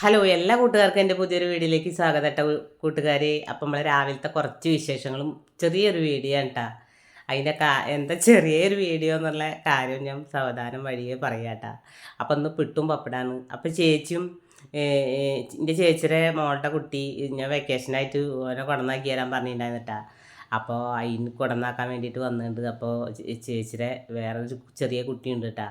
Hello എല്ലാ കൂട്ടുകാർക്കും എന്റെ പുതിയൊരു വീഡിയോയിലേക്ക് സ്വാഗതം കേട്ടോ കൂട്ടുകാരെ. അപ്പം നമ്മൾ രാവിലത്തെ കുറച്ച് വിശേഷങ്ങളും ചെറിയൊരു വീഡിയോ ആണ് കേട്ടോ അതിന്റെ കാ എന്താ ചെറിയൊരു വീഡിയോ എന്നുള്ള കാര്യം ഞാൻ സാവധാനം വഴിയെ പറയാം കേട്ടോ അപ്പം ഒന്ന് പിട്ടും പപ്പടാണ്. അപ്പം ചേച്ചിയും എന്റെ ചേച്ചിയുടെ മോളുടെ കുട്ടി ഞാൻ വെക്കേഷനായിട്ട് ഓരോ കുടന്നാക്കി തരാൻ പറഞ്ഞിട്ടുണ്ടായിരുന്നു കേട്ടോ അപ്പോൾ അതിന് കുടന്നാക്കാൻ വേണ്ടിയിട്ട് വന്നിട്ടുണ്ട്. അപ്പോൾ ചേച്ചിയുടെ വേറൊരു ചെറിയ കുട്ടിയുണ്ട് കേട്ടോ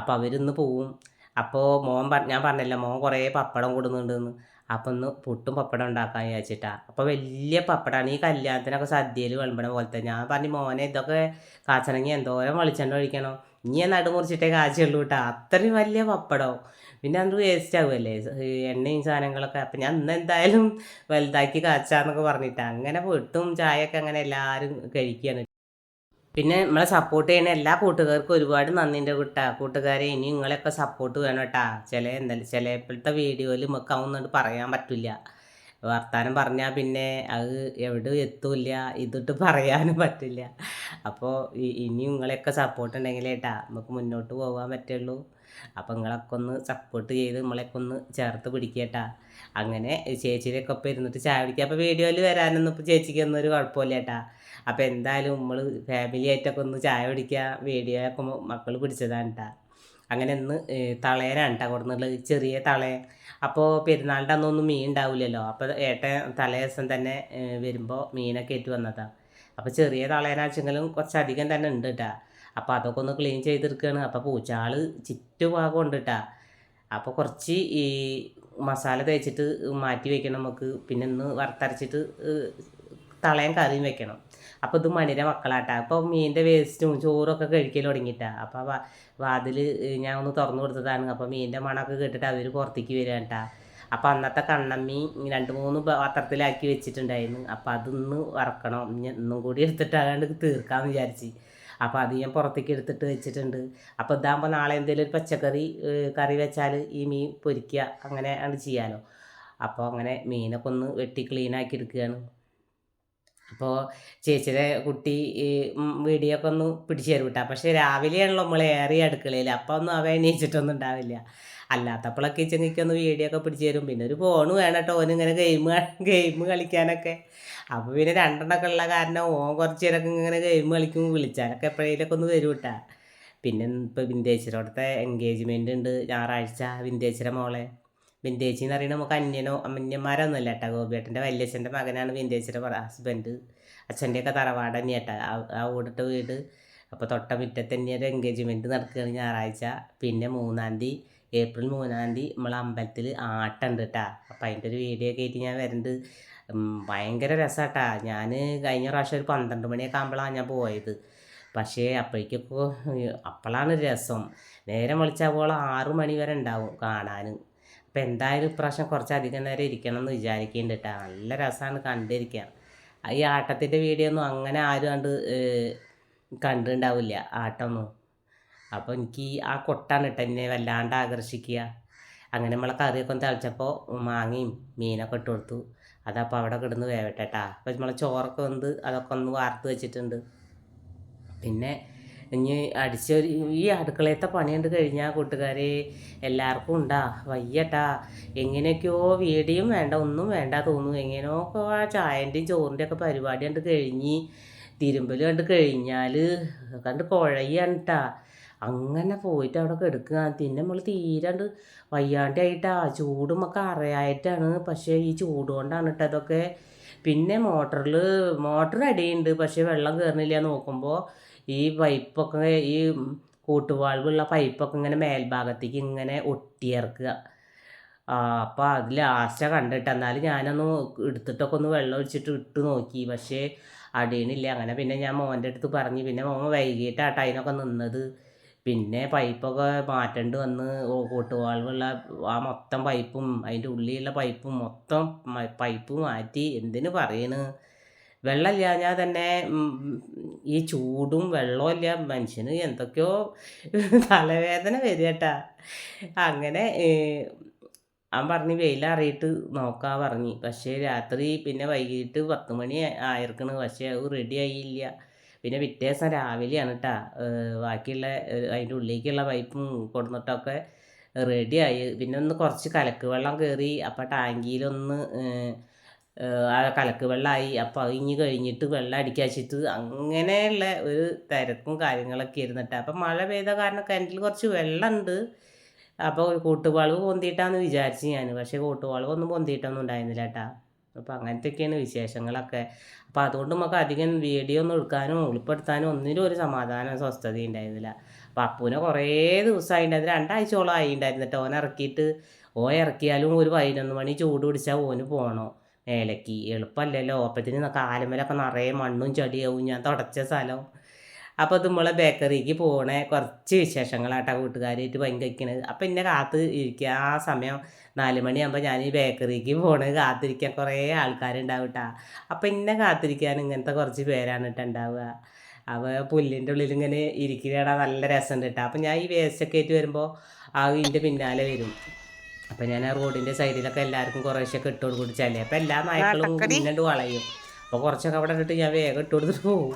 അപ്പോൾ അവരിന്ന് പോവും. അപ്പോൾ മോൻ പറ ഞാൻ പറഞ്ഞല്ലോ മോൻ കുറേ പപ്പടം കൊടുക്കുന്നുണ്ടെന്ന് അപ്പം ഒന്ന് പുട്ടും പപ്പടം ഉണ്ടാക്കാൻ വിചാരിച്ചിട്ടാ. അപ്പോൾ വലിയ പപ്പടമാണ് ഈ കല്യാണത്തിനൊക്കെ സദ്യയിൽ വിളമ്പണ പോലത്തെ. ഞാൻ പറഞ്ഞു മോനെ ഇതൊക്കെ കാച്ചണമെങ്കിൽ എന്തോരം വെളിച്ചെണ്ണ ഒഴിക്കണോ. ഇനി ഞാൻ നടുമുറിച്ചിട്ടേ കാച്ചുള്ളൂ കേട്ടോ അത്രയും വലിയ പപ്പടം? പിന്നെ അത് വേസ്റ്റ് ആവുമല്ലേ ഈ എണ്ണയും സാധനങ്ങളൊക്കെ. അപ്പം ഞാൻ ഇന്ന് എന്തായാലും വലുതാക്കി കാച്ചാന്നൊക്കെ പറഞ്ഞിട്ടാണ് അങ്ങനെ പുട്ടും ചായയൊക്കെ അങ്ങനെ എല്ലാവരും കഴിക്കുകയാണ് പിന്നെ നമ്മളെ സപ്പോർട്ട് ചെയ്യുന്ന എല്ലാ കൂട്ടുകാർക്കും ഒരുപാട് നന്ദിന്റെ കൂട്ടാ. കൂട്ടുകാരെ ഇനി നിങ്ങളെയൊക്കെ സപ്പോർട്ട് വേണം കേട്ടാ. ചില എന്താ ചിലപ്പോഴത്തെ വീഡിയോയിൽ നമുക്ക് അതൊന്നും പറയാൻ പറ്റില്ല. വർത്താനം പറഞ്ഞാൽ പിന്നെ അത് എവിടെ എത്തൂല്ല. ഇതിട്ട് പറയാനും പറ്റില്ല. അപ്പോൾ ഇനി നിങ്ങളെയൊക്കെ സപ്പോർട്ട് ഉണ്ടെങ്കിൽ ഏട്ടാ നമുക്ക് മുന്നോട്ട് പോകാൻ പറ്റുള്ളൂ. അപ്പോൾ നിങ്ങളൊക്കെ ഒന്ന് സപ്പോർട്ട് ചെയ്ത് നമ്മളെയൊക്കെ ഒന്ന് ചേർത്ത് പിടിക്കേട്ടാ. അങ്ങനെ ചേച്ചിയുടെയൊക്കെ ഒപ്പം ഇരുന്നിട്ട് ചായ പിടിക്കുക അപ്പോൾ വീഡിയോയിൽ വരാനൊന്നും ഇപ്പോൾ ചേച്ചിക്കൊന്നും ഒരു കുഴപ്പമില്ല ഏട്ടാ അപ്പോൾ എന്തായാലും നമ്മൾ ഫാമിലി ആയിട്ടൊക്കെ ഒന്ന് ചായ പിടിക്കുക വീഡിയോ ഒക്കെ മക്കൾ പിടിച്ചതാണ് കേട്ടോ അങ്ങനെ ഇന്ന് തളയനാണ് കേട്ടോ കൊടുന്നുള്ളത് ചെറിയ തളയൻ അപ്പോൾ പെരുന്നാളിന്റെ അന്നൊന്നും മീൻ ഉണ്ടാവില്ലല്ലോ അപ്പോൾ ഏട്ടൻ തലേ ദിവസം തന്നെ വരുമ്പോൾ മീനൊക്കെ ഏറ്റു വന്നതാണ് അപ്പോൾ ചെറിയ തളയനാച്ചെങ്കിലും കുറച്ചധികം തന്നെ ഉണ്ട് കേട്ടോ അപ്പോൾ അതൊക്കെ ഒന്ന് ക്ലീൻ ചെയ്തെടുക്കുകയാണ് അപ്പോൾ പൂച്ചാൾ ചുറ്റുഭാഗം ഉണ്ട് കേട്ടോ അപ്പോൾ കുറച്ച് ഈ മസാല തേച്ചിട്ട് മാറ്റി വെക്കണം നമുക്ക്. പിന്നെ ഒന്ന് വറുത്തരച്ചിട്ട് തളയും കറിയും വെക്കണം. അപ്പോൾ ഇത് മണിര മക്കളാട്ടാ. അപ്പോൾ മീനിന്റെ വേസ്റ്റും ചോറൊക്കെ കഴിക്കൽ തുടങ്ങിയിട്ടാ അപ്പോൾ വാതിൽ ഞാൻ ഒന്ന് തുറന്നു കൊടുത്തതാണ്. അപ്പോൾ മീനിന്റെ മണമൊക്കെ കേട്ടിട്ട് അവർ പുറത്തേക്ക് വരിക കേട്ടാ അപ്പോൾ അന്നത്തെ കണ്ണമ്മി രണ്ട് മൂന്ന് പാത്രത്തിലാക്കി വെച്ചിട്ടുണ്ടായിരുന്നു. അപ്പോൾ അതൊന്ന് വറക്കണം. ഇന്നും കൂടി എടുത്തിട്ടാണ്ട് തീർക്കാമെന്ന് വിചാരിച്ച്. അപ്പോൾ അത് ഞാൻ പുറത്തേക്ക് എടുത്തിട്ട് വെച്ചിട്ടുണ്ട്. അപ്പോൾ ഇതാകുമ്പോൾ നാളെ എന്തെങ്കിലും ഒരു പച്ചക്കറി കറി വെച്ചാൽ ഈ മീൻ പൊരിക്കുക അങ്ങനെ ആണ് ചെയ്യാനോ അപ്പോൾ അങ്ങനെ മീനൊക്കെ ഒന്ന് വെട്ടി ക്ലീനാക്കി എടുക്കുകയാണ്. അപ്പോൾ ചേച്ചിയുടെ കുട്ടി ഈ ഒക്കെ ഒന്ന് പിടിച്ചു തരും കേട്ടോ. പക്ഷേ രാവിലെയാണല്ലോ നമ്മൾ ഏറിയ അടുക്കളയിൽ. അപ്പോൾ ഒന്നും അവ എണീച്ചിട്ടൊന്നും ഉണ്ടാവില്ല. അല്ലാത്തപ്പോഴൊക്കെ ചെങ്ങിക്ക് ഒന്ന് വീഡിയോ ഒക്കെ പിടിച്ചു തരും. പിന്നെ ഒരു ഫോൺ വേണം കേട്ടോ ഓനിങ്ങനെ ഗെയിം ഗെയിം കളിക്കാനൊക്കെ. അപ്പോൾ പിന്നെ രണ്ടെണ്ണമൊക്കെ ഉള്ള കാരണം ഓൻ കുറച്ച് നേരമൊക്കെ ഇങ്ങനെ ഗെയിം കളിക്കും. വിളിച്ചാലൊക്കെ എപ്പോഴേലൊക്കെ ഒന്ന് വരും കേട്ടാ പിന്നെ ഇപ്പോൾ വിന്റേച്ചിരോടത്തെ എൻഗേജ്മെന്റ് ഉണ്ട്. ഞായറാഴ്ച വിന്റേച്ചിയുടെ മോളെ. വിന്റേജ് എന്ന് പറയുന്നത് നമുക്ക് അന്യനോ അന്യന്മാരൊന്നും അല്ല കേട്ടോ ഗോപിയേട്ടന്റെ വല്യച്ഛന്റെ മകനാണ് വിന്റേജിയുടെ ഹസ്ബൻഡ് അച്ഛന്റെയൊക്കെ തറവാട് തന്നെയാട്ടോ ആ ഓടിട്ട വീട്. അപ്പോൾ തൊട്ട മുറ്റത്ത് ഒരു എൻഗേജ്മെന്റ് നടക്കുകയാണ് ഞായറാഴ്ച. പിന്നെ മൂന്നാം തീയതി ഏപ്രിൽ മൂന്നാം തീയതി നമ്മളെ അമ്പലത്തിൽ ആട്ടുണ്ട് കേട്ടോ അപ്പം അതിന്റെ ഒരു വീഡിയോ ഒക്കെ ആയിട്ട് ഞാൻ വരുന്നുണ്ട് ഭയങ്കര രസമാട്ടാ ഞാൻ കഴിഞ്ഞ പ്രാവശ്യം ഒരു പന്ത്രണ്ട് മണിയൊക്കെ ആകുമ്പോഴാണ് ഞാൻ പോയത്. പക്ഷേ അപ്പോഴേക്കിപ്പോൾ അപ്പോഴാണ് രസം. നേരം വിളിച്ചാൽ ആറു മണി വരെ ഉണ്ടാവും കാണാൻ അപ്പം എന്തായാലും ഇപ്രാവശ്യം കുറച്ചധികം നേരം ഇരിക്കണം എന്ന് വിചാരിക്കുന്നുണ്ട് കേട്ടോ നല്ല രസമാണ് കണ്ടിരിക്കാൻ. ഈ ആട്ടത്തിന്റെ വീഡിയോ ഒന്നും അങ്ങനെ ആരും കണ്ട് കണ്ടിട്ടുണ്ടാവില്ല ആട്ടമൊന്നും അപ്പോൾ എനിക്ക് ആ കൊട്ടാണ് കേട്ടോ എന്നെ വല്ലാണ്ട് ആകർഷിക്കുക. അങ്ങനെ നമ്മളെ കറിയൊക്കെ ഒന്ന് തളിച്ചപ്പോൾ മാങ്ങയും മീനൊക്കെ ഇട്ട് കൊടുത്തു. അതപ്പോൾ അവിടെ കിടന്ന് വേവട്ടെ കേട്ടാ അപ്പോൾ നമ്മളെ ചോറൊക്കെ വന്ന് അതൊക്കെ ഒന്ന് വാർത്ത് വെച്ചിട്ടുണ്ട്. പിന്നെ ഇനി അടിച്ച ഈ അടുക്കളയത്തെ പണിയുണ്ട് കഴിഞ്ഞാൽ കൂട്ടുകാരെ എല്ലാവർക്കും ഉണ്ടാ. വയ്യട്ടാ. എങ്ങനെയൊക്കെയോ വീടിയും വേണ്ട ഒന്നും വേണ്ട തോന്നുന്നു. എങ്ങനെയൊക്കെ ആ ചായന്റെയും ചോറിന്റെ ഒക്കെ പരിപാടി കണ്ട് കഴിഞ്ഞ് തിരുമ്പൽ കണ്ട് കഴിഞ്ഞാൽ കണ്ട് കുഴയാണ് കേട്ടാ അങ്ങനെ പോയിട്ട് അവിടെ കിടക്കുക പിന്നെ നമ്മൾ തീരാണ്ട് വയ്യാണ്ടായിട്ടാ. ചൂടും ഒക്കെ അറിയായിട്ടാണ്. പക്ഷേ ഈ ചൂട് കൊണ്ടാണ് കേട്ടോ അതൊക്കെ പിന്നെ മോട്ടറിൽ മോട്ടർ അടിയുണ്ട് പക്ഷേ വെള്ളം കയറുന്നില്ല നോക്കുമ്പോൾ ഈ പൈപ്പൊക്കെ ഈ കൂട്ടുവാൾവുള്ള പൈപ്പൊക്കെ ഇങ്ങനെ മേൽഭാഗത്തേക്ക് ഇങ്ങനെ ഒട്ടിയിറക്കുക. അപ്പോൾ അത് ലാസ്റ്റാണ് കണ്ടിട്ട്. എന്നാലും ഞാനൊന്ന് എടുത്തിട്ടൊക്കെ ഒന്ന് വെള്ളം ഒഴിച്ചിട്ട് ഇട്ട് നോക്കി. പക്ഷേ അടിയണില്ല. അങ്ങനെ പിന്നെ ഞാൻ മോന്റെ അടുത്ത് പറഞ്ഞ്. പിന്നെ മോൻ വൈകിട്ടാട്ടോ അതിനൊക്കെ നിന്നത്. പിന്നെ പൈപ്പൊക്കെ മാറ്റേണ്ടി വന്ന് കൂട്ടുവാൾവുള്ള ആ മൊത്തം പൈപ്പും അതിന്റെ ഉള്ളിലുള്ള പൈപ്പും മൊത്തം പൈപ്പ് മാറ്റി എന്തിനു പറയണ്? വെള്ളമില്ലാഞ്ഞാൽ തന്നെ ഈ ചൂടും വെള്ളമില്ല മനുഷ്യന് എന്തൊക്കെയോ തലവേദന വരികട്ടാ. കേട്ടാ അങ്ങനെ അവൻ പറഞ്ഞു വെയിലറിയിട്ട് നോക്കാ പറഞ്ഞു. പക്ഷേ രാത്രി പിന്നെ വൈകിട്ട് പത്ത് മണി ആയിരിക്കണ്. പക്ഷേ അത് റെഡി ആയില്ല. പിന്നെ പിറ്റേ ദിവസം രാവിലെയാണ് കേട്ടോ ബാക്കിയുള്ള അതിന്റെ ഉള്ളിലേക്കുള്ള പൈപ്പും കൊടുന്നിട്ടൊക്കെ റെഡിയായി. പിന്നെ ഒന്ന് കുറച്ച് കലക്ക് വെള്ളം കയറി അപ്പോൾ ടാങ്കിയിലൊന്ന് ആ കലക്ക് വെള്ളമായി അപ്പോൾ അത് ഇനി കഴിഞ്ഞിട്ട് വെള്ളം അടിക്കാച്ചിട്ട് അങ്ങനെയുള്ള ഒരു തിരക്കും കാര്യങ്ങളൊക്കെ ഇരുന്നിട്ട് അപ്പം മഴ പെയ്ത കാരണം കിണറ്റിൽ കുറച്ച് വെള്ളമുണ്ട് അപ്പോൾ കൂട്ടുവാളവ് പൊന്തിയിട്ടാന്ന് വിചാരിച്ചു ഞാൻ പക്ഷേ കൂട്ടുവാളവ് ഒന്നും പൊന്തിയിട്ടൊന്നും ഉണ്ടായിരുന്നില്ല കേട്ടാ അപ്പോൾ അങ്ങനത്തെയൊക്കെയാണ് വിശേഷങ്ങളൊക്കെ. അപ്പോൾ അതുകൊണ്ട് നമുക്ക് അധികം വീഡിയോ ഒന്നും എടുക്കാനും ഉൾപ്പെടുത്താനും ഒന്നിനും ഒരു സമാധാനം സ്വസ്ഥത ഉണ്ടായിരുന്നില്ല. അപ്പോൾ അപ്പൂനെ കുറേ ദിവസമായിട്ടുണ്ടായിരുന്നു രണ്ടാഴ്ചയോളം ആയിണ്ടായിരുന്നു കേട്ടോ ഓൻ ഇറക്കിയിട്ട് ഓൻ ഇറക്കിയാലും ഒരു പതിനൊന്ന് മണി ചൂട് പിടിച്ചാൽ ഓന് പോകണോ മേലേക്ക്. എളുപ്പമല്ലല്ലോ അപ്പത്തിന് കാലുമേലൊക്കെ നിറയെ മണ്ണും ചെടിയാവും ഞാൻ തുടച്ച സ്ഥലം. അപ്പോൾ അത് നമ്മളെ ബേക്കറിക്ക് പോണേ കുറച്ച് വിശേഷങ്ങളാട്ടാ കൂട്ടുകാരായിട്ട് പങ്കുവയ്ക്കണത് അപ്പോൾ എന്നെ കാത്ത് ഇരിക്കുക ആ സമയം നാല് മണിയാകുമ്പോൾ ഞാൻ ഈ ബേക്കറിക്ക് പോണത് കാത്തിരിക്കാൻ കുറേ ആൾക്കാരുണ്ടാവും കേട്ടോ അപ്പോൾ എന്നെ കാത്തിരിക്കാൻ ഇങ്ങനത്തെ കുറച്ച് പേരാണ് കേട്ടോ ഉണ്ടാവുക. അപ്പോൾ പുല്ലിന്റെ ഉള്ളിൽ ഇങ്ങനെ ഇരിക്കുകയാണ് നല്ല രസമുണ്ട് കേട്ടോ അപ്പം ഞാൻ ഈ വേസ്റ്റൊക്കെ ആയിട്ട് വരുമ്പോൾ ആ ഇതിന്റെ പിന്നാലെ വരും. അപ്പം ഞാൻ ആ റോഡിന്റെ സൈഡിലൊക്കെ എല്ലാവർക്കും കുറേശ്ശൊക്കെ ഇട്ട് കൊടുക്കും ചിലപ്പോൾ എല്ലാ നായ്ക്കളും മുന്നോട്ട് വളയും. അപ്പോൾ കുറച്ചൊക്കെ അവിടെ ഇട്ടിട്ട് ഞാൻ വേഗം ഇട്ട് കൊടുത്തിട്ട് പോകും.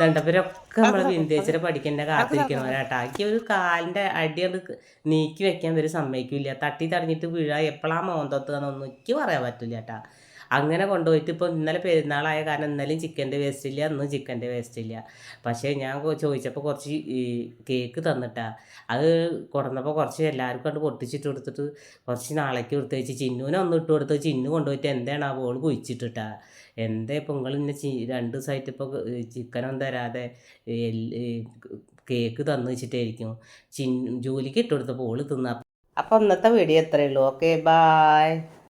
തണ്ടപ്പരൊക്കെ നമ്മൾ വിന്ദേച്ചിട്ട് പഠിക്കേണ്ട കാത്തിരിക്കണവരാട്ടാ ആക്കി ഒരു കാലിന്റെ അടി അത് നീക്കി വെക്കാൻ ഒരു സമ്മതിക്കില്ല. തട്ടി തടഞ്ഞിട്ട് വീഴാ. എപ്പോഴാ മോന്തത്തുകയെന്നൊന്നും എനിക്ക് പറയാൻ പറ്റില്ല ചേട്ടാ അങ്ങനെ കൊണ്ടുപോയിട്ട് ഇപ്പോൾ ഇന്നലെ പെരുന്നാളായ കാരണം ഇന്നലെയും ചിക്കന്റെ വേസ്റ്റ് ഇല്ല ഇന്നും ചിക്കന്റെ വേസ്റ്റ് ഇല്ല. പക്ഷേ ഞാൻ ചോദിച്ചപ്പോൾ കുറച്ച് കേക്ക് തന്നിട്ടാ. അത് കൊടുന്നപ്പോൾ കുറച്ച് എല്ലാവർക്കും കണ്ട് പൊട്ടിച്ചിട്ട് കൊടുത്തിട്ട് കുറച്ച് നാളേക്ക് കൊടുത്ത് വെച്ച് ചിന്നുവിനെ ഒന്ന് ഇട്ട് കൊടുത്ത് ചിന്നു കൊണ്ടുപോയിട്ട് എന്താണ് ആ ബോൾ കുഴിച്ചിട്ടിട്ടാ? എന്താ ഇപ്പം നിങ്ങൾ ഇന്നെ രണ്ട് ദിവസമായിട്ട് ഇപ്പോൾ ചിക്കനൊന്നും തരാതെ കേക്ക് തന്നു വെച്ചിട്ടായിരിക്കും. ചിൻ ജോലിക്ക് ഇട്ട് കൊടുത്തപ്പോൾ ഓൾ തിന്നാ. അപ്പോൾ ഇന്നത്തെ വീഡിയോ എത്രയുള്ളൂ ഓക്കെ ബായ്